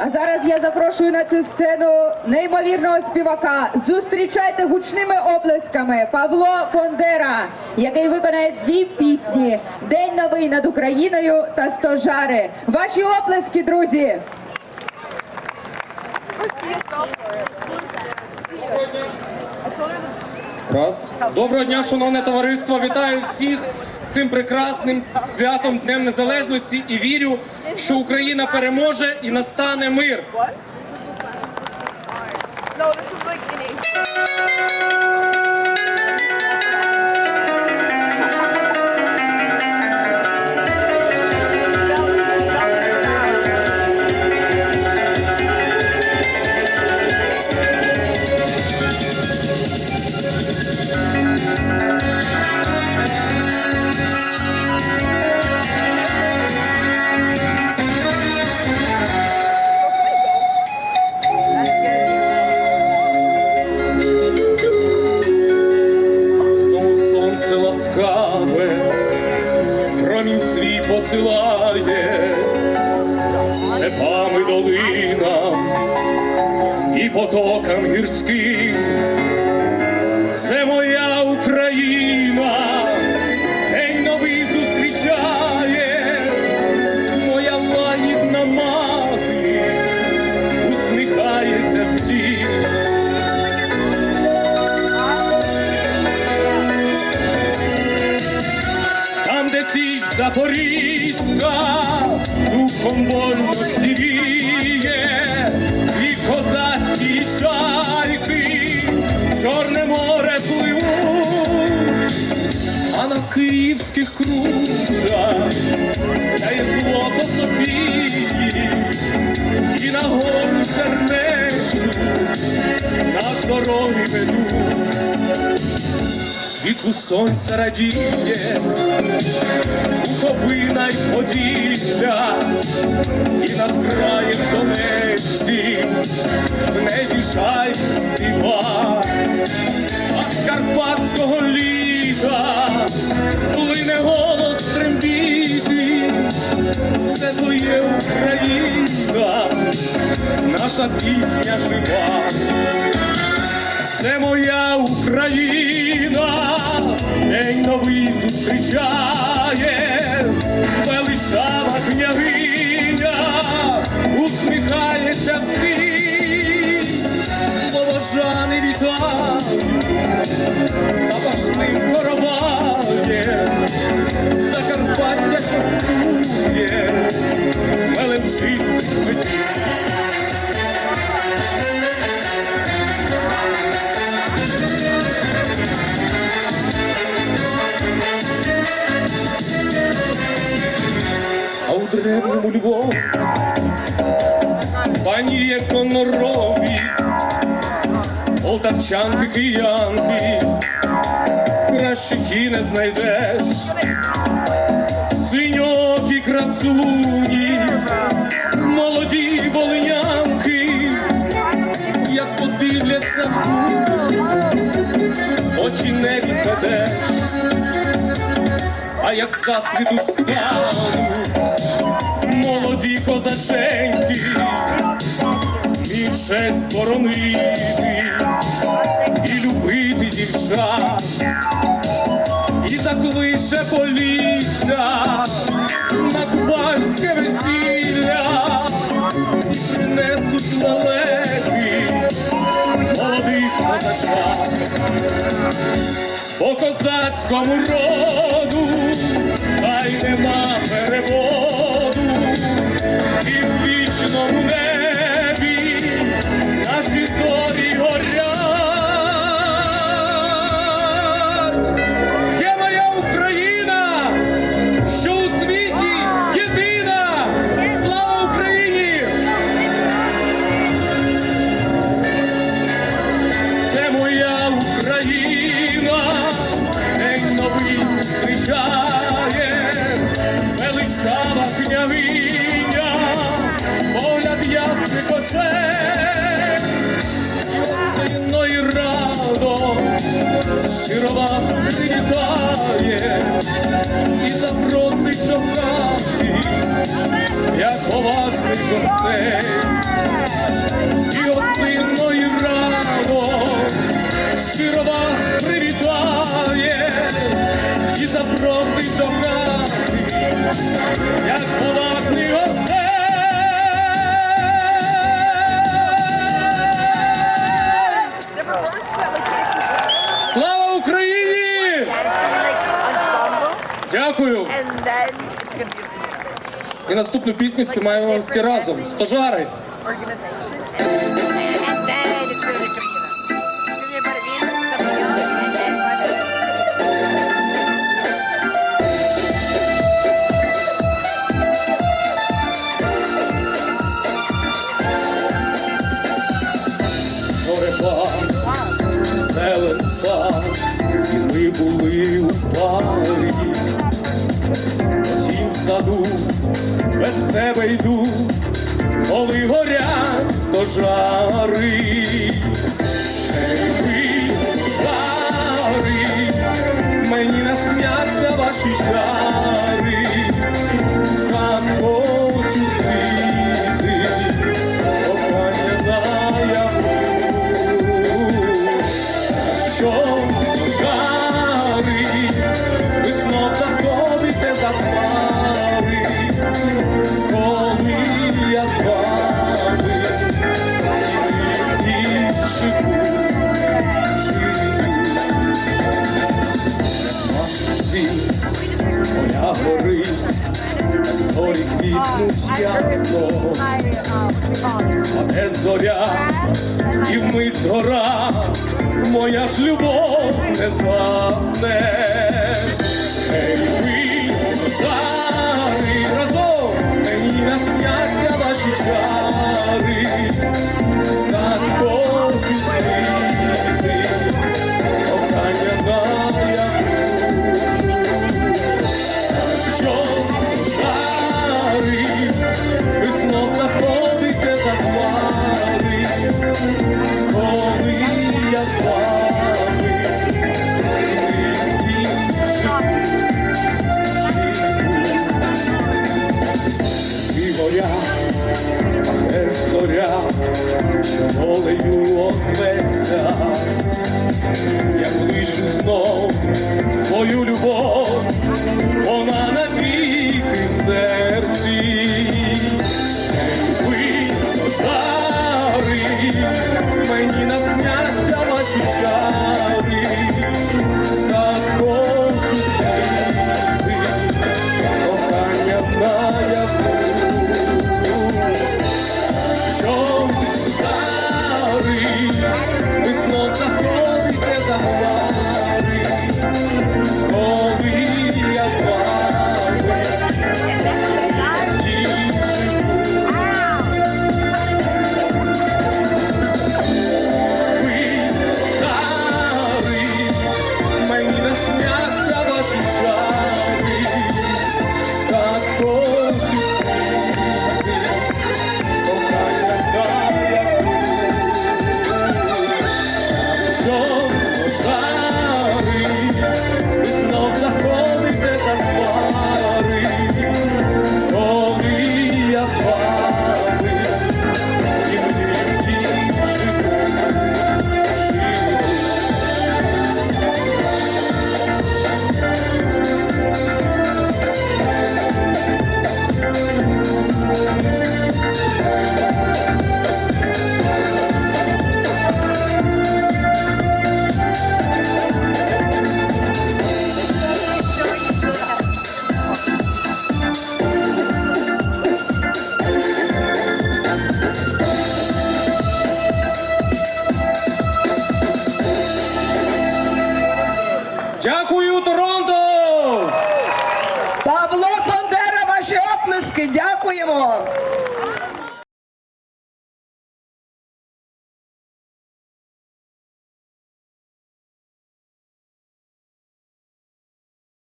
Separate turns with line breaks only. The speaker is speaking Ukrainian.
А зараз я запрошую на цю сцену неймовірного співака. Зустрічайте гучними оплесками Павло Фондера, який виконає дві пісні: День новий над Україною та Стожари. Ваші оплески, друзі!
Раз. Доброго дня, шановне товариство. Вітаю всіх з цим прекрасним святом Днем Незалежності і вірю, що Україна переможе і настане мир.
No, this is like
потокам київських кручах сяє злото Софії, і на гору Чернечу нас дороги ведуть. Світлу сонця радіє, Буковина й Поділля, і над краєм Донецьким в небі співа, наша пісня жива. Це моя Україна, день новий зустрічає, Львові паніє конорові, полтавчанки, киянки, кращих і не знайдеш, синьокі красуні, молоді волинянки, як подивляться в душу, очі не відведеш. А як засвіту стануть молоді козаченьки, честь боронити і любити дівчат, і заклише полісся на купальське весілля, і принесуть лелеки молодих козачат. По козацькому роду, та й нема щиро вас привітає, і запросить до хати, як поважних гостей. І наступну пісню співаємо всі разом. Стожари! тебе йду, коли горять пожари. ясно, а не зоря, і вмить гора, моя ж любов не згасне. Дякую, Торонто!
Павло Фондера, ваші оплески! Дякуємо!